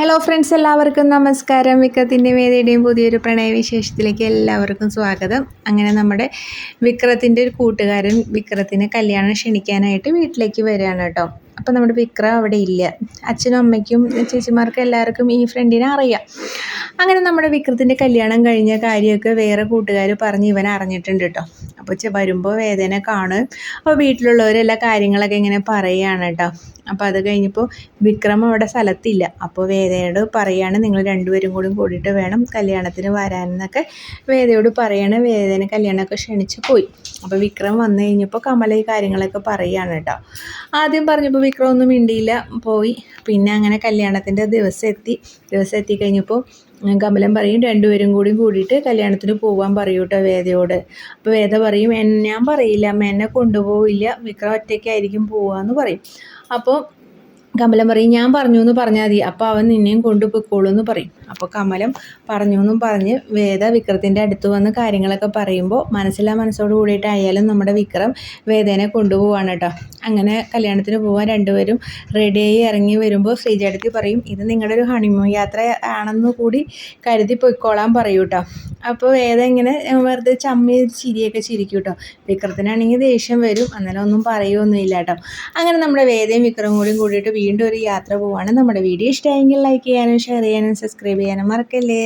Hello friends എല്ലാവർക്കും നമസ്കാരം. വിക്രത്തിന്റെ വേദിയുടെയും പുതിയൊരു പ്രണയവിശേഷത്തിലേക്ക് എല്ലാവർക്കും സ്വാഗതം. അങ്ങനെ നമ്മുടെ വിക്രത്തിന്റെ ഒരു കൂട്ടുകാരൻ വിക്രത്തിനെ കല്യാണം ക്ഷണിക്കാനായിട്ട് വീട്ടിലേക്ക് വരികയാണ് കേട്ടോ. അപ്പോൾ നമ്മുടെ വിക്രം അവിടെ ഇല്ല. അച്ഛനും അമ്മയ്ക്കും ചേച്ചിമാർക്കും എല്ലാവർക്കും ഈ ഫ്രണ്ടിനെ അറിയാം. അങ്ങനെ നമ്മുടെ വിക്രത്തിന്റെ കല്യാണം കഴിഞ്ഞ കാര്യമൊക്കെ വേറെ കൂട്ടുകാർ പറഞ്ഞ് ഇവൻ അറിഞ്ഞിട്ടുണ്ട് കേട്ടോ അപ്പോൾ വരുമ്പോൾ വേദന കാണും. അപ്പോൾ വീട്ടിലുള്ളവരെല്ലാ കാര്യങ്ങളൊക്കെ ഇങ്ങനെ പറയുകയാണ് കേട്ടോ അപ്പോൾ അത് കഴിഞ്ഞപ്പോൾ വിക്രം അവിടെ സ്ഥലത്തില്ല. അപ്പോൾ വേദയോട് പറയാണ് നിങ്ങൾ രണ്ടുപേരും കൂടി കൂടിയിട്ട് വേണം കല്യാണത്തിന് വരാനെന്നൊക്കെ വേദയോട് പറയാണ്. വേദന കല്യാണമൊക്കെ ക്ഷണിച്ച് പോയി. അപ്പോൾ വിക്രം വന്നു കഴിഞ്ഞപ്പോൾ കമല ഈ കാര്യങ്ങളൊക്കെ പറയുകയാണ് കേട്ടോ ആദ്യം പറഞ്ഞപ്പോൾ വിക്രം ഒന്നും മിണ്ടിയില്ല പോയി. പിന്നെ അങ്ങനെ കല്യാണത്തിന്റെ ദിവസം എത്തി ദിവസം എത്തി കഴിഞ്ഞപ്പോൾ ഉം, കമലൻ പറയും രണ്ടുപേരും കൂടി കൂടിയിട്ട് കല്യാണത്തിന് പോകാൻ പറയൂ കേട്ടോ വേദയോട്. അപ്പോൾ വേദ പറയും ഞാൻ പറയില്ല അമ്മ എന്നെ കൊണ്ടുപോവില്ല വിക്രം ഒറ്റയ്ക്കായിരിക്കും പോവാന്ന് പറയും. അപ്പോൾ കമലം പറയും ഞാൻ പറഞ്ഞു എന്ന് പറഞ്ഞാൽ മതി. അപ്പോൾ അവൻ നിന്നെയും കൊണ്ടുപോയിക്കോളൂ എന്ന് പറയും. അപ്പോൾ കമലം പറഞ്ഞു എന്നും പറഞ്ഞ് വേദ വിക്രത്തിന്റെ അടുത്ത് വന്ന് കാര്യങ്ങളൊക്കെ പറയുമ്പോൾ മനസ്സിലാ മനസ്സോട് കൂടിയിട്ടായാലും നമ്മുടെ വിക്രം വേദേനെ കൊണ്ടുപോവാണ് കേട്ടോ അങ്ങനെ കല്യാണത്തിന് പോകാൻ രണ്ടുപേരും റെഡിയായി ഇറങ്ങി വരുമ്പോൾ ശ്രീജേടത്തി പറയും ഇത് നിങ്ങളുടെ ഒരു ഹണിമൂൺ യാത്ര ആണെന്ന് കൂടി കരുതി പൊയ്ക്കോളാൻ പറയൂ കേട്ടോ അപ്പോൾ വേദ ഇങ്ങനെ വെറുതെ ചമ്മി ചിരിയൊക്കെ ചിരിക്കും കേട്ടോ. വിക്രത്തിനാണെങ്കിൽ ദേഷ്യം വരും അന്നേരം ഒന്നും പറയുമൊന്നുമില്ല കേട്ടോ. അങ്ങനെ നമ്മുടെ വേദയും വിക്രവും കൂടിയും കൂടിയിട്ട് വീണ്ടും ഒരു യാത്ര പോവാണ്. നമ്മുടെ വീഡിയോ ഇഷ്ടമായെങ്കിൽ ലൈക്ക് ചെയ്യാനും ഷെയർ ചെയ്യാനും സബ്സ്ക്രൈബ് ചെയ്യാനും മറക്കല്ലേ?